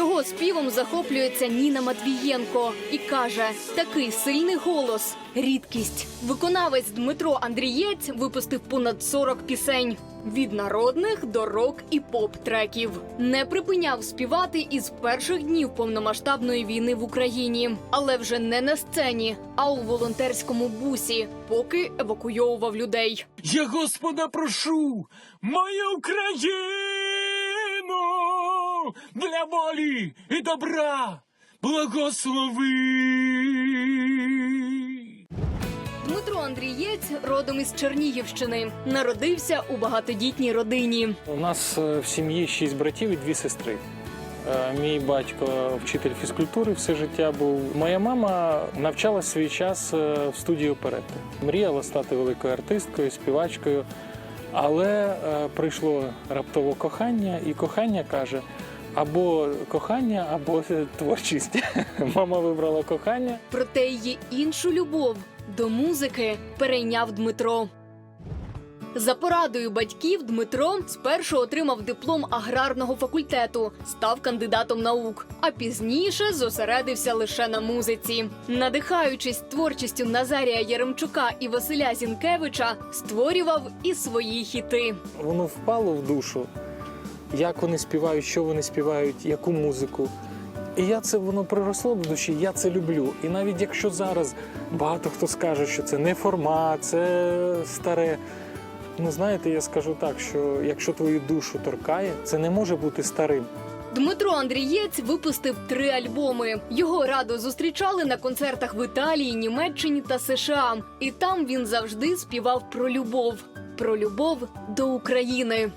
Його співом захоплюється Ніна Матвієнко і каже: такий сильний голос рідкість. Виконавець Дмитро Андрієць випустив понад 40 пісень. Від народних до рок і поп-треків не припиняв співати із перших днів повномасштабної війни в Україні, але вже не на сцені, а у волонтерському бусі, поки евакуйовував людей. Я Господа прошу, мою Для волі і добра благослови. Дмитро Андрієць родом із Чернігівщини. Народився у багатодітній родині. У нас е, в сім'ї шість братів і дві сестри. Е, Мій батько вчитель фізкультури все життя був. Моя мама навчала свій час е, в студії оперети. Мріяла стати великою артисткою, співачкою. Але е, прийшло раптово кохання, і кохання каже: або кохання, або е, творчість. Мама вибрала кохання. Проте її іншу любов до музики перейняв Дмитро. За порадою батьків Дмитро спершу отримав диплом аграрного факультету, став кандидатом наук, а пізніше зосередився лише на музиці. Надихаючись творчістю Назарія Яремчука і Василя Зінкевича, створював і свої хіти. воно впало в душу, як вони співають, що вони співають, яку музику. І я це воно приросло до душі, я це люблю. І навіть якщо зараз багато хто скаже, що це не формат, це старе. Ну знаєте, я скажу так, що якщо твою душу торкає, це не може бути старим. Дмитро Андрієць випустив три альбоми. Його радо зустрічали на концертах в Італії, Німеччині та США. І там він завжди співав про любов, про любов до України.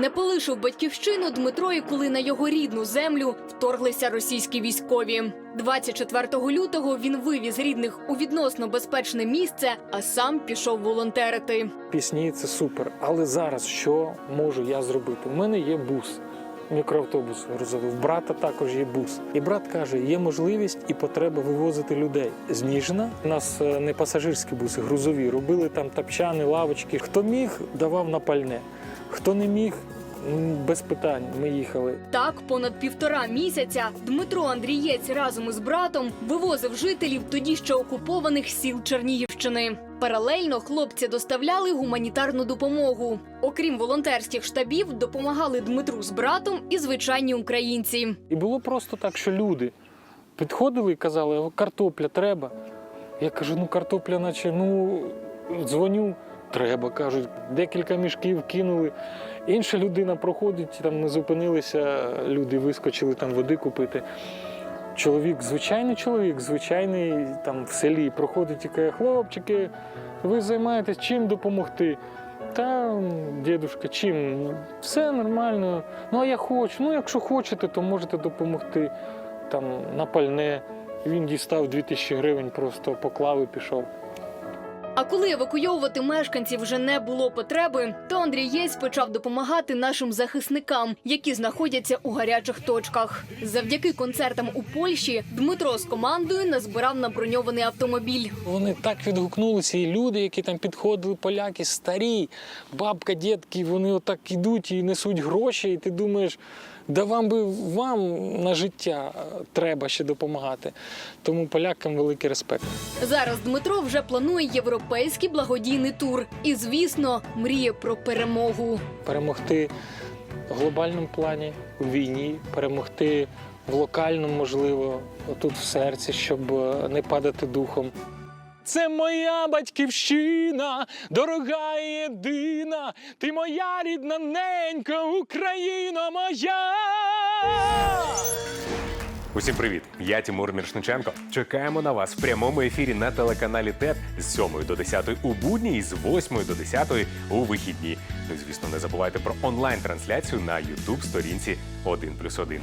Не полишив батьківщину Дмитро, і коли на його рідну землю вторглися російські військові. 24 лютого він вивіз рідних у відносно безпечне місце, а сам пішов волонтерити. Пісні це супер. Але зараз що можу я зробити? У мене є бус, мікроавтобус грузовий. Брата також є бус. І брат каже: є можливість і потреба вивозити людей з. У нас е, не пасажирські буси, грузові. Робили там тапчани, лавочки. Хто міг, давав на пальне. Хто не міг, без питань. Ми їхали. Так, понад півтора місяця Дмитро Андрієць разом із братом вивозив жителів тоді ще окупованих сіл Чернігівщини. Паралельно хлопці доставляли гуманітарну допомогу. Окрім волонтерських штабів, допомагали Дмитру з братом і звичайні українці. І було просто так, що люди підходили і казали, «О, картопля треба. Я кажу, ну картопля, наче ну дзвоню, треба. кажуть, декілька мішків кинули. Інша людина проходить, там не зупинилися, люди вискочили там води купити. Чоловік, звичайний чоловік, звичайний там в селі проходить і каже, хлопчики, ви займаєтесь чим допомогти? Та, дідушка, чим? Все нормально. Ну а я хочу. Ну, якщо хочете, то можете допомогти там на пальне. Він дістав 2000 гривень, просто поклав і пішов. А коли евакуйовувати мешканців вже не було потреби, то Андрієць почав допомагати нашим захисникам, які знаходяться у гарячих точках. Завдяки концертам у Польщі Дмитро з командою назбирав на броньований автомобіль. Вони так відгукнулися, і люди, які там підходили, поляки, старі, бабка, дітки, вони отак ідуть і несуть гроші, і ти думаєш, да вам би вам на життя е, треба ще допомагати. Тому полякам великий респект. Зараз Дмитро вже планує європейський благодійний тур і, звісно, мріє про перемогу. перемогти в глобальному плані у війні, перемогти в локальному, можливо, тут в серці, щоб е, не падати духом. Це моя батьківщина, дорога єдина, ти моя рідна ненька, Україна моя. Усім привіт! Я Тимур Міршниченко. Чекаємо на вас в прямому ефірі на телеканалі ТЕТ з 7 до 10 у будні і з 8 до 10 у вихідні. Ну звісно, не забувайте про онлайн-трансляцію на youtube сторінці 1+,1.